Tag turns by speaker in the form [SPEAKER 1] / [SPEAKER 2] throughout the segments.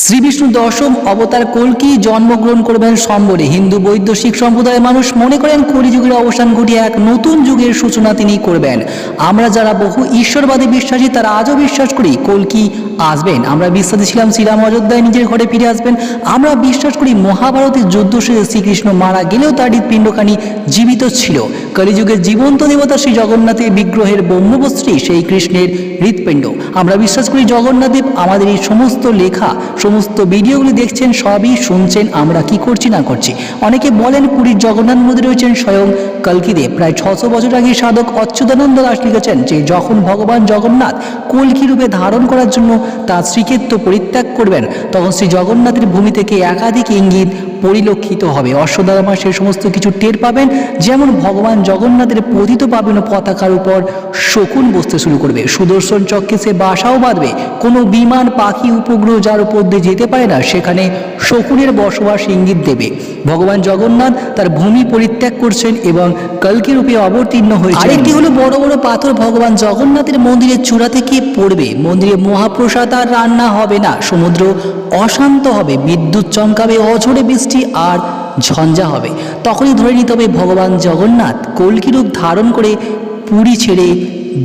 [SPEAKER 1] শ্রী বিষ্ণু দশম অবতার কল্কি জন্মগ্রহণ করবেন সম্বরে হিন্দু বৈদ্য, শিখ সম্প্রদায়ের মানুষ। মনে করেন কলিযুগের অবসান ঘটিয়ে এক নতুন যুগের সূচনা তিনি করবেন। আমরা যারা বহু ঈশ্বরবাদী বিশ্বাসী, তারা আজও বিশ্বাস করি কল্কি আসবেন। আমরা বিশ্বাসী ছিলাম, শ্রীরাম অযোধ্যায় নিজের ঘরে ফিরে আসবেন। আমরা বিশ্বাস করি মহাভারতের যুদ্ধ শ্রীকৃষ্ণ মারা গেলেও তার হৃৎপিণ্ডখানি জীবিত ছিল। কলিযুগের জীবন্ত দেবতা শ্রী জগন্নাথের বিগ্রহের ব্রহ্মবস্ত্রী সেই কৃষ্ণের হৃৎপিণ্ড। আমরা বিশ্বাস করি জগন্নাথদেব আমাদের এই সমস্ত লেখা, সমস্ত ভিডিওগুলি দেখছেন, সবই শুনছেন, আমরা কি করছি, না করছি। অনেকে বলেন পুরীর জগন্নাথ মন্দিরে রয়েছেন স্বয়ং কলকিদেব। প্রায় ছশো বছর আগে সাধক অচ্যুতানন্দ দাস লিখেছেন যে, যখন ভগবান জগন্নাথ কলকি রূপে ধারণ করার জন্য তার শ্রীক্ষেত্র পরিত্যাগ করবেন, তখন শ্রী জগন্নাথের ভূমি থেকে একাধিক ইঙ্গিত পরিলক্ষিত হবে। অশ্বদামা সে সমস্ত কিছু টের পাবেন, যেমন ভগবান জগন্নাথের পতিত পাবেন পতাকার উপর শকুন বসতে শুরু করবে। সুদর্শন চক্রে সে বাসাও বাঁধবে। কোনো বিমান, পাখি, উপগ্রহ যার উপর দিয়ে যেতে পারে না, সেখানে শকুনের বসবাস ইঙ্গিত দেবে। ভগবান জগন্নাথ তার ভূমি পরিত্যাগ করছেন এবং কলকি রূপে অবতীর্ণ হয়েছে আরেকটি হলো বড় বড় পাথর ভগবান জগন্নাথের মন্দিরের চূড়া থেকে পড়বে। মন্দিরে মহাপ্রসাদ আর রান্না হবে না। সমুদ্র অশান্ত হবে। বিদ্যুৎ চমকাবে, অঝরে বৃষ্টি আর ঝঞ্ঝা হবে। তখনই ধরে নিতে হবে ভগবান জগন্নাথ কলকি রূপ ধারণ করে পুরী ছেড়ে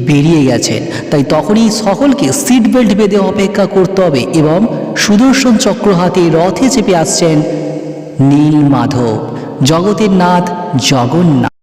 [SPEAKER 1] বেরিয়ে গেছেন। তাই তখনই সকলকে সিট বেল্ট বেঁধে অপেক্ষা করতে হবে এবং সুদর্শন চক্র হাতে রথে চেপে আসছেন নীল মাধব, জগতের নাথ জগন্নাথ।